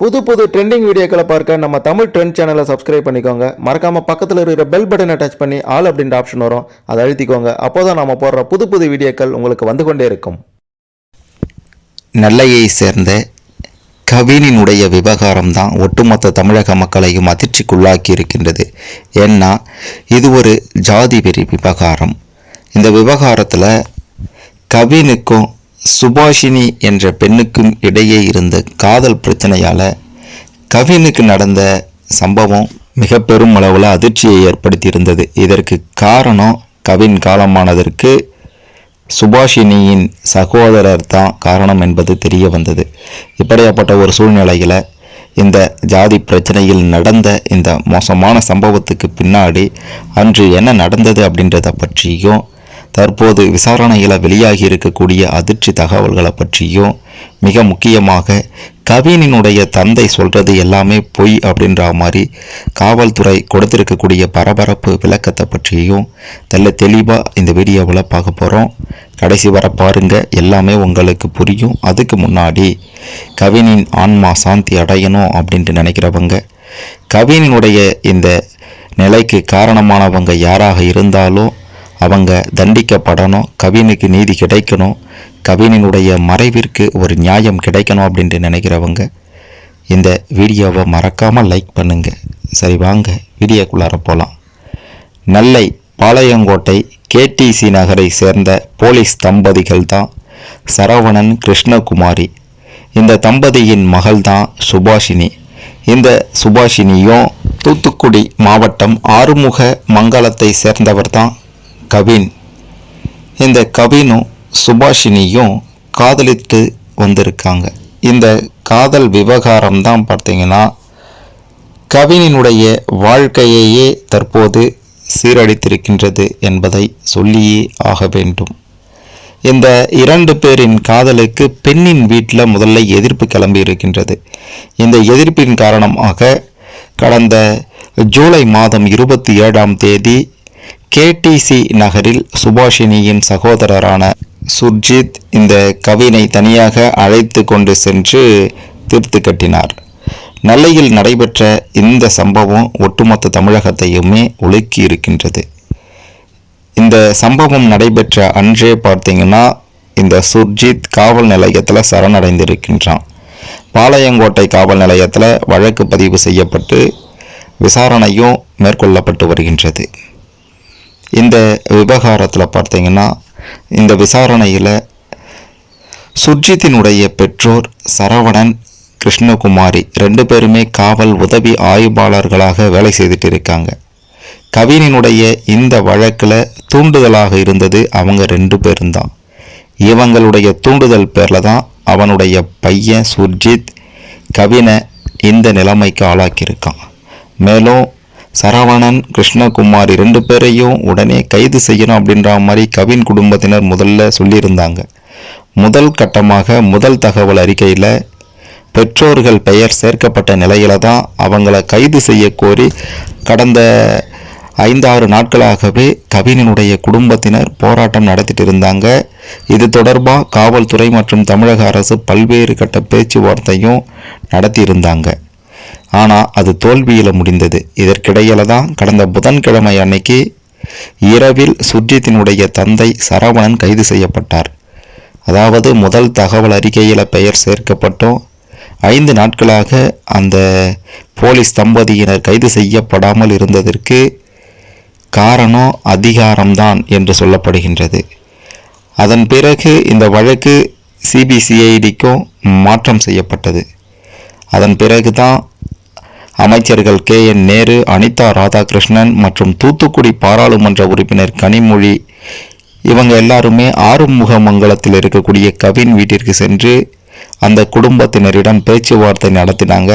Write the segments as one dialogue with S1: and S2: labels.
S1: புது புது ட்ரெண்டிங் வீடியோக்களை பார்க்க நம்ம தமிழ் ட்ரெண்ட் சேனலை சப்ஸ்கிரைப் பண்ணிக்கோங்க. மறக்காமல் பக்கத்தில் இருக்கிற பெல் பட்டனை டச் பண்ணி ஆல் அப்படின்ற ஆப்ஷன் வரும். அதை அழுத்திக்கோங்க. அப்போதான் நம்ம போடுற புது புது வீடியோக்கள் உங்களுக்கு வந்து கொண்டே இருக்கும்.
S2: நெல்லையை சேர்ந்த கவினினுடைய விவகாரம் தான் ஒட்டுமொத்த தமிழக மக்களையும் அதிர்ச்சிக்குள்ளாக்கி இருக்கின்றது. ஏன்னா இது ஒரு ஜாதி வெறி விவகாரம். இந்த விவகாரத்தில் கவினுக்கும் சுபாஷினி என்ற பெண்ணுக்கும் இடையே இருந்த காதல் பிரச்சனையால் கவினுக்கு நடந்த சம்பவம் மிக பெரும் அளவில் அதிர்ச்சியை ஏற்படுத்தியிருந்தது. இதற்கு காரணம் கவின் காலமானதற்கு சுபாஷினியின் சகோதரர் தான் காரணம் என்பது தெரிய வந்தது. இப்படியாப்பட்ட ஒரு சூழ்நிலையில் இந்த ஜாதி பிரச்சனையில் நடந்த இந்த மோசமான சம்பவத்துக்கு பின்னாடி அன்று என்ன நடந்தது அப்படின்றத பற்றியும் தற்போது விசாரணையில் வெளியாகி இருக்கக்கூடிய அதிர்ச்சி தகவல்களை பற்றியும் மிக முக்கியமாக கவினினுடைய தந்தை சொல்கிறது எல்லாமே பொய் அப்படின்ற மாதிரி காவல்துறை கொடுத்திருக்கக்கூடிய பரபரப்பு விளக்கத்தை பற்றியும் தெல்ல தெளிவாக இந்த வீடியோவில் பார்க்க போகிறோம் கடைசி வர பாருங்க. எல்லாமே உங்களுக்கு புரியும். அதுக்கு முன்னாடி கவினின் ஆன்மா சாந்தி அடையணும் அப்படின்ட்டு நினைக்கிறவங்க கவினினுடைய இந்த நிலைக்கு காரணமானவங்க யாராக இருந்தாலும் அவங்க தண்டிக்கப்படணும் கவினுக்கு நீதி கிடைக்கணும் கவினினுடைய மறைவிற்கு ஒரு நியாயம் கிடைக்கணும் அப்படின்ட்டு நினைக்கிறவங்க இந்த வீடியோவை மறக்காமல் லைக் பண்ணுங்கள் சரி வாங்க வீடியோக்குள்ளார போகலாம் நெல்லை பாளையங்கோட்டை கேடிசி நகரை சேர்ந்த போலீஸ் தம்பதிகள் தான் சரவணன் கிருஷ்ணகுமாரி. இந்த தம்பதியின் மகள் தான் சுபாஷினி. இந்த சுபாஷினியும் தூத்துக்குடி மாவட்டம் ஆறுமுக மங்கலத்தை சேர்ந்தவர் தான் கவின். இந்த கவினும் சுபாஷினியும் காதலித்து வந்திருக்காங்க. இந்த காதல் விவகாரம் தான் பார்த்தீங்கன்னா கவினினுடைய வாழ்க்கையையே தற்போது சீரழித்திருக்கின்றது என்பதை சொல்லியே ஆக வேண்டும். இந்த இரண்டு பேரின் காதலுக்கு பெண்ணின் வீட்டில் முதல்ல எதிர்ப்பு கிளம்பி இருக்கின்றது. இந்த எதிர்ப்பின் காரணமாக கடந்த ஜூலை மாதம் இருபத்தி ஏழாம் தேதி கேடிசி நகரில் சுபாஷினியின் சகோதரரான சுர்ஜித் இந்த கவினை தனியாக அழைத்து கொண்டு சென்று தீர்த்து கட்டினார். நெல்லையில் நடைபெற்ற இந்த சம்பவம் ஒட்டுமொத்த தமிழகத்தையுமே உலுக்கி இருக்கின்றது இந்த சம்பவம் நடைபெற்ற அன்றே பார்த்தீங்கன்னா இந்த சுர்ஜித் காவல் நிலையத்தில் சரணடைந்திருக்கின்றான். பாளையங்கோட்டை காவல் நிலையத்தில் வழக்கு பதிவு செய்யப்பட்டு விசாரணையும் மேற்கொள்ளப்பட்டு வருகின்றது. இந்த விவகாரத்தில் பார்த்தீங்கன்னா இந்த விசாரணையில் சுர்ஜித்தினுடைய பெற்றோர் சரவணன் கிருஷ்ணகுமாரி ரெண்டு பேருமே காவல் உதவி ஆய்வாளர்களாக வேலை செய்துட்டு இருக்காங்க கவினினுடைய இந்த வழக்கில் தூண்டுதலாக இருந்தது அவங்க ரெண்டு பேரும் தான் இவங்களுடைய தூண்டுதல் பேரில் தான் அவனுடைய பையன் சுர்ஜித் கவினை இந்த நிலைமைக்கு ஆளாக்கியிருக்கான். மேலும் சரவணன் கிருஷ்ணகுமார் ரெண்டு பேரையும் உடனே கைது செய்யணும் அப்படின்ற மாதிரி கவின் குடும்பத்தினர் முதல்ல சொல்லியிருந்தாங்க. முதல் கட்டமாக முதல் தகவல் அறிக்கையில் பெற்றோர்கள் பெயர் சேர்க்கப்பட்ட நிலையில தான் அவங்கள கைது செய்ய கோரி கடந்த ஐந்தாறு நாட்களாகவே கவினினுடைய குடும்பத்தினர் போராட்டம் நடத்திட்டு இருந்தாங்க. இது தொடர்பாக காவல்துறை மற்றும் தமிழக அரசு பல்வேறு கட்ட பேச்சுவார்த்தையும் நடத்தியிருந்தாங்க. ஆனால் அது தோல்வியில் முடிந்தது. இதற்கிடையில தான் கடந்த புதன்கிழமை அன்னைக்கு இரவில் சுர்ஜித்தினுடைய தந்தை சரவணன் கைது செய்யப்பட்டார். அதாவது முதல் தகவல் அறிக்கையில் பெயர் சேர்க்கப்பட்டும் ஐந்து நாட்களாக அந்த போலீஸ் தம்பதியினர் கைது செய்யப்படாமல் இருந்ததற்கு காரணம் அதிகாரம்தான் என்று சொல்லப்படுகின்றது. அதன் பிறகு இந்த வழக்கு சிபிசிஐடிக்கும் மாற்றம் செய்யப்பட்டது. அதன் பிறகு தான் அமைச்சர்கள் கே. என். நேரு அனிதா ராதாகிருஷ்ணன் மற்றும் தூத்துக்குடி பாராளுமன்ற உறுப்பினர் கனிமொழி. இவங்க எல்லாருமே ஆறுமுகமங்கலத்தில் இருக்கக்கூடிய கவின் வீட்டிற்கு சென்று அந்த குடும்பத்தினரிடம் பேச்சுவார்த்தை நடத்தினாங்க.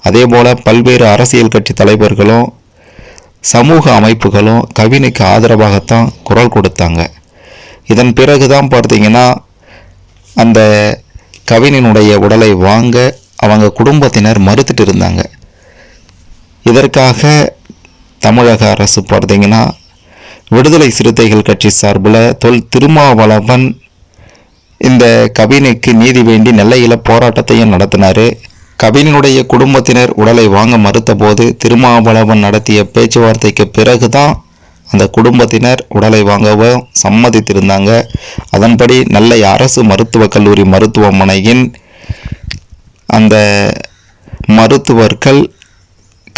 S2: அதே போல் பல்வேறு அரசியல் கட்சி தலைவர்களும் சமூக அமைப்புகளும் கவினுக்கு ஆதரவாகத்தான் குரல் கொடுத்தாங்க. இதன் பிறகு தான் பார்த்தீங்கன்னா அந்த கவினினுடைய உடலை வாங்க அவங்க குடும்பத்தினர் மறுத்துட்டு இருந்தாங்க. இதற்காக தமிழக அரசு பார்த்தீங்கன்னா விடுதலை சிறுத்தைகள் கட்சி சார்பில் தொல் திருமாவளவன் இந்த கவினுக்கு நீதி வேண்டி நெல்லையில் போராட்டத்தையும் நடத்தினார். கவினுடைய குடும்பத்தினர் உடலை வாங்க மறுத்தபோது திருமாவளவன் நடத்திய பேச்சுவார்த்தைக்கு பிறகுதான் அந்த குடும்பத்தினர் உடலை வாங்கவும் சம்மதித்திருந்தாங்க. அதன்படி நெல்லை அரசு மருத்துவக் கல்லூரி மருத்துவமனையின் அந்த மருத்துவர்கள்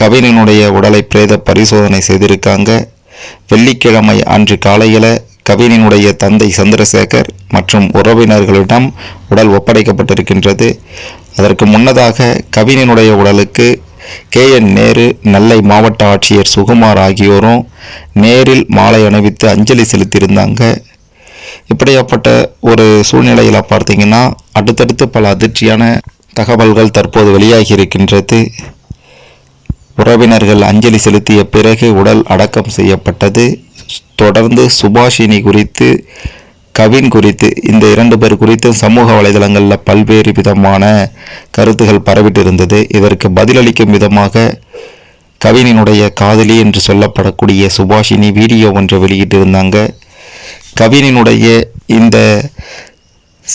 S2: கவினினுடைய உடலை பிரேத பரிசோதனை செய்திருக்காங்க. வெள்ளிக்கிழமை அன்று காலையில் கவினினுடைய தந்தை சந்திரசேகர் மற்றும் உறவினர்களிடம் உடல் ஒப்படைக்கப்பட்டிருக்கின்றது. அதற்கு முன்னதாக கவினினுடைய உடலுக்கு கே. என். நேரு நெல்லை மாவட்ட ஆட்சியர் சுகுமார் ஆகியோரும் நேரில் மாலை அணிவித்து அஞ்சலி செலுத்தியிருந்தாங்க. இப்படியாப்பட்ட ஒரு சூழ்நிலையில் பார்த்தீங்கன்னா அடுத்தடுத்து பல அதிர்ச்சியான தகவல்கள் தற்போது வெளியாகி இருக்கின்றது. உறவினர்கள் அஞ்சலி செலுத்திய பிறகு உடல் அடக்கம் செய்யப்பட்டது. தொடர்ந்து சுபாஷினி குறித்து கவின் குறித்து இந்த இரண்டு பேர் குறித்து சமூக வலைதளங்களில் பல்வேறு விதமான கருத்துகள் பரவிட்டு இருந்தது இதற்கு பதிலளிக்கும் விதமாக கவினினுடைய காதலி என்று சொல்லப்படக்கூடிய சுபாஷினி வீடியோ ஒன்று வெளியிட்டிருந்தாங்க. கவினினுடைய இந்த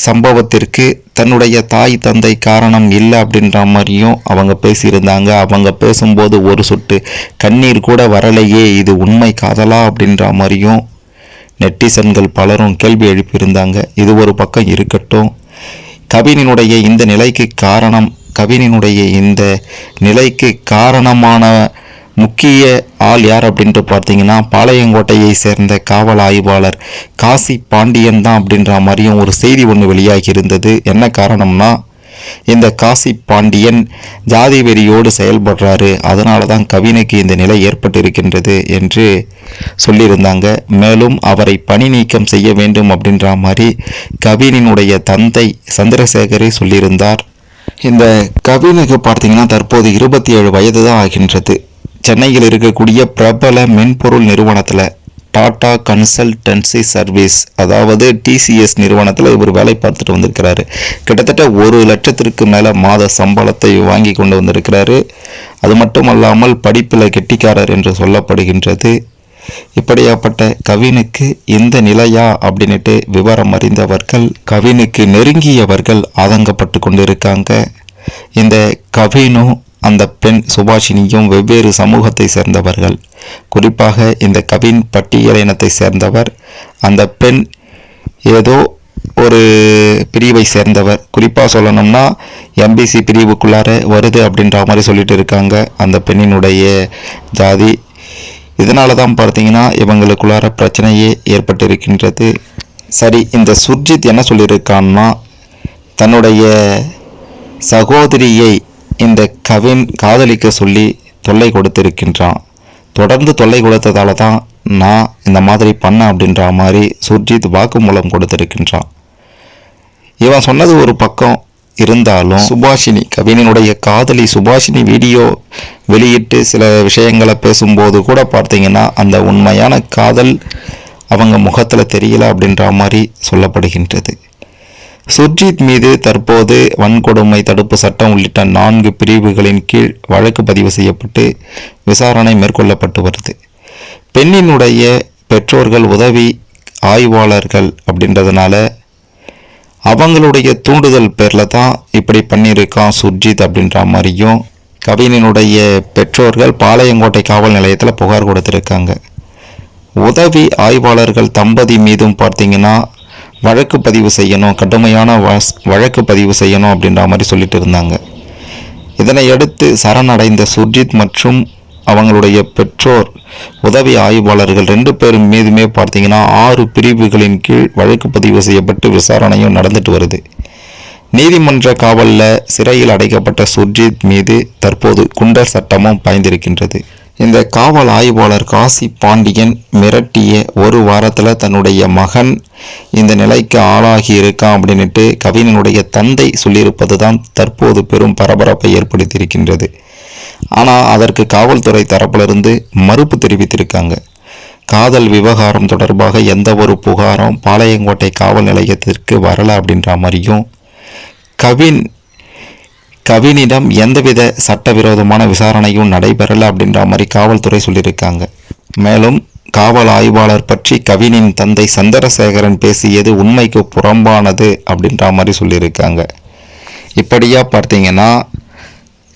S2: சம்பவத்திற்கு தன்னுடைய தாய் தந்தை காரணம் இல்லை அப்படின்ற மாதிரியும் அவங்க பேசியிருந்தாங்க. அவங்க பேசும்போது ஒரு சொட்டு கண்ணீர் கூட வரலையே இது உண்மை காதலா அப்படின்ற மாதிரியும் நெட்டிசன்கள் பலரும் கேள்வி எழுப்பியிருந்தாங்க. இது ஒரு பக்கம் இருக்கட்டும். கவினினுடைய இந்த நிலைக்கு காரணம் கவினினுடைய இந்த நிலைக்கு காரணமான முக்கிய ஆள் யார் அப்படின்ட்டு பார்த்தீங்கன்னா பாளையங்கோட்டையை சேர்ந்த காவல் ஆய்வாளர் காசி பாண்டியன் தான் அப்படின்ற மாதிரியும் ஒரு செய்தி ஒன்று வெளியாகி இருந்தது. என்ன காரணம்னா இந்த காசி பாண்டியன் ஜாதி வெறியோடு செயல்படுறாரு. அதனால தான் கவினுக்கு இந்த நிலை ஏற்பட்டிருக்கின்றது என்று சொல்லியிருந்தாங்க. மேலும் அவரை பணி நீக்கம் செய்ய வேண்டும் அப்படின்ற மாதிரி கவினினுடைய தந்தை சந்திரசேகரே சொல்லியிருந்தார். இந்த கவினுக்கு பார்த்தீங்கன்னா தற்போது இருபத்தி ஏழு வயது தான் ஆகின்றது. சென்னையில் இருக்கக்கூடிய பிரபல மென்பொருள் நிறுவனத்தில் டாடா கன்சல்டன்சி சர்வீஸ் அதாவது டிசிஎஸ் நிறுவனத்தில் இவர் வேலை பார்த்துட்டு வந்திருக்கிறாரு. கிட்டத்தட்ட ஒரு லட்சத்திற்கு மேலே மாத சம்பளத்தை வாங்கி கொண்டு வந்திருக்கிறாரு. அது மட்டும் அல்லாமல் படிப்பில் கெட்டிக்காரர் என்று சொல்லப்படுகின்றது. இப்படியாப்பட்ட கவினுக்கு இந்த நிலையா அப்படின்னுட்டு விவரம் அறிந்தவர்கள் கவினுக்கு நெருங்கியவர்கள் ஆதங்கப்பட்டு கொண்டிருக்காங்க. இந்த கவினும் அந்த பெண் சுபாஷினியும் வெவ்வேறு சமூகத்தை சேர்ந்தவர்கள். குறிப்பாக இந்த கவின் பட்டியலினத்தை சேர்ந்தவர் அந்த பெண் ஏதோ ஒரு பிரிவை சேர்ந்தவர். குறிப்பாக சொல்லணும்னா எம்பிசி பிரிவுக்குள்ளார வருது அப்படின்ற மாதிரி சொல்லிட்டு இருக்காங்க அந்த பெண்ணினுடைய ஜாதி. இதனால தான் பார்த்தீங்கன்னா இவங்களுக்குள்ளார பிரச்சனையே ஏற்பட்டிருக்கின்றது. சரி இந்த சுர்ஜித் என்ன சொல்லியிருக்கான்னா தன்னுடைய சகோதரியை இந்த கவின் காதலிக்க சொல்லி தொல்லை கொடுத்திருக்கின்றான். தொடர்ந்து தொல்லை கொடுத்ததால தான் நான் இந்த மாதிரி பண்ண அப்படின்ற மாதிரி சுர்ஜித் வாக்குமூலம் கொடுத்திருக்கின்றான். இவன் சொன்னது ஒரு பக்கம் இருந்தாலும் சுபாஷினி. கவினினுடைய காதலி சுபாஷினி வீடியோ வெளியிட்டு சில விஷயங்களை பேசும்போது கூட பார்த்தீங்கன்னா அந்த உண்மையான காதல் அவங்க முகத்தில் தெரியல அப்படின்ற மாதிரி சொல்லப்படுகின்றது. சுர்ஜித் மீது தற்போது வன்கொடுமை தடுப்பு சட்டம் உள்ளிட்ட நான்கு பிரிவுகளின் கீழ் வழக்கு பதிவு செய்யப்பட்டு விசாரணை மேற்கொள்ளப்பட்டு வருது. பெண்ணினுடைய பெற்றோர்கள் உதவி ஆய்வாளர்கள் அப்படின்றதுனால அவங்களுடைய தூண்டுதல் பேரில் தான் இப்படி பண்ணியிருக்கான் சுர்ஜித் அப்படின்ற மாதிரியும் கவினினுடைய பெற்றோர்கள் பாளையங்கோட்டை காவல் நிலையத்தில் புகார் கொடுத்துருக்காங்க. உதவி ஆய்வாளர்கள் தம்பதி மீதும் பார்த்தீங்கன்னா வழக்கு பதிவு செய்யணும் கடுமையான வழக்கு பதிவு செய்யணும் அப்படின்ற மாதிரி சொல்லிட்டு இருந்தாங்க. இதனையடுத்து சரணடைந்த சுர்ஜித் மற்றும் அவங்களுடைய பெற்றோர் உதவி ஆய்வாளர்கள் ரெண்டு பேரும் மீதுமே பார்த்தீங்கன்னா ஆறு பிரிவுகளின் கீழ் வழக்கு பதிவு செய்யப்பட்டு விசாரணையும் நடந்துட்டு வருது. நீதிமன்ற காவலில் சிறையில் அடைக்கப்பட்ட சுர்ஜித் மீது தற்போது குண்டர் சட்டமும் பாய்ந்திருக்கின்றது. இந்த காவல் ஆய்வாளர் காசி பாண்டியன் மிரட்டிய ஒரு வாரத்தில் தன்னுடைய மகன் இந்த நிலைக்கு ஆளாகி இருக்கான் அப்படின்னுட்டு கவிஞனுடைய தந்தை சொல்லியிருப்பது தான் தற்போது பெரும் பரபரப்பை ஏற்படுத்தியிருக்கின்றது. ஆனால் அதற்கு காவல்துறை தரப்பிலிருந்து மறுப்பு தெரிவித்திருக்காங்க. காதல் விவகாரம் தொடர்பாக எந்த ஒரு புகாரும் பாளையங்கோட்டை காவல் நிலையத்திற்கு வரல அப்படின்ற மாதிரியும் கவின் கவினிடம் எந்தவித சட்டவிரோதமான விசாரணையும் நடைபெறல அப்படின்ற மாதிரி காவல்துறை சொல்லியிருக்காங்க. மேலும் காவல் ஆய்வாளர் பற்றி கவினின் தந்தை சந்திரசேகரன் பேசியது உண்மைக்கு புறம்பானது அப்படின்ற மாதிரி சொல்லியிருக்காங்க. இப்படியா பார்த்தீங்கன்னா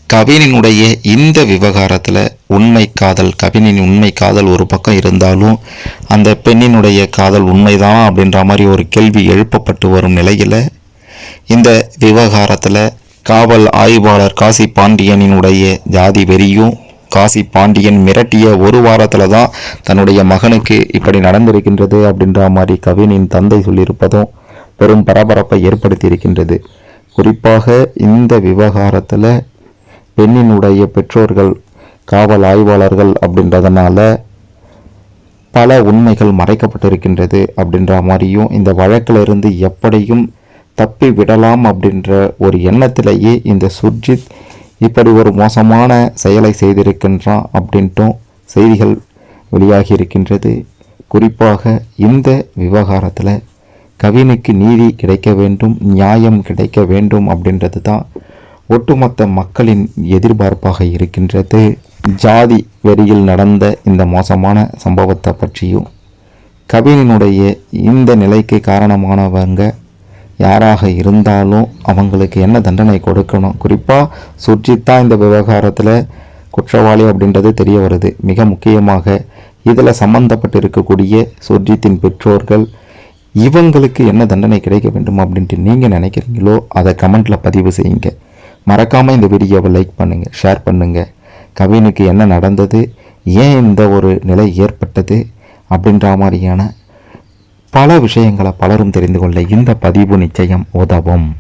S2: கவினினுடைய இந்த விவகாரத்தில் உண்மை காதல் கவினின் உண்மை காதல் ஒரு பக்கம் இருந்தாலும் அந்த பெண்ணினுடைய காதல் உண்மைதான் அப்படின்ற மாதிரி ஒரு கேள்வி எழுப்பப்பட்டு வரும் நிலையில் இந்த விவகாரத்தில் காவல் ஆய்வாளர் காசி பாண்டியனினுடைய ஜாதி வெறியும் காசி பாண்டியன் மிரட்டிய ஒரு வாரத்தில் தான் தன்னுடைய மகனுக்கு இப்படி நடந்திருக்கின்றது அப்படின்ற மாதிரி கவினின் தந்தை சொல்லியிருப்பதும் பெரும் பரபரப்பை ஏற்படுத்தி இருக்கின்றது குறிப்பாக இந்த விவகாரத்தில் பெண்ணினுடைய பெற்றோர்கள் காவல் ஆய்வாளர்கள் அப்படின்றதுனால பல உண்மைகள் மறைக்கப்பட்டிருக்கின்றது அப்படின்ற மாதிரியும் இந்த வழக்கில் இருந்து எப்படியும் தப்பி விடலாம் அப்படின்ற ஒரு எண்ணத்திலேயே இந்த சுர்ஜித் இப்படி ஒரு மோசமான செயலை செய்திருக்கின்றான் அப்படின்ட்டும் செய்திகள் வெளியாகி இருக்கின்றது. குறிப்பாக இந்த விவகாரத்தில் கவினுக்கு நீதி கிடைக்க வேண்டும் நியாயம் கிடைக்க வேண்டும் அப்படின்றது தான் ஒட்டுமொத்த மக்களின் எதிர்பார்ப்பாக இருக்கின்றது. ஜாதி வெறியில் நடந்த இந்த மோசமான சம்பவத்தை பற்றியும் கவினினுடைய இந்த நிலைக்கு காரணமானவங்க யாராக இருந்தாலும் அவங்களுக்கு என்ன தண்டனை கொடுக்கணும்? குறிப்பாக சுர்ஜித் தான் இந்த விவகாரத்தில் குற்றவாளி அப்படின்றது தெரிய வருது. மிக முக்கியமாக இதில் சம்பந்தப்பட்டு இருக்கக்கூடிய சுர்ஜித்தின் பெற்றோர்கள் இவங்களுக்கு என்ன தண்டனை கிடைக்க வேண்டும் அப்படின்ட்டு நீங்கள் நினைக்கிறீங்களோ அதை கமெண்ட்டில் பதிவு செய்யுங்க. மறக்காமல் இந்த வீடியோவை லைக் பண்ணுங்கள் ஷேர் பண்ணுங்கள் கவினுக்கு என்ன நடந்தது? ஏன் இந்த ஒரு நிலை ஏற்பட்டது? அப்படின்ற மாதிரியான பல விஷயங்களை பலரும் தெரிந்து கொள்ள இந்த பதிவு நிச்சயம் உதவும்.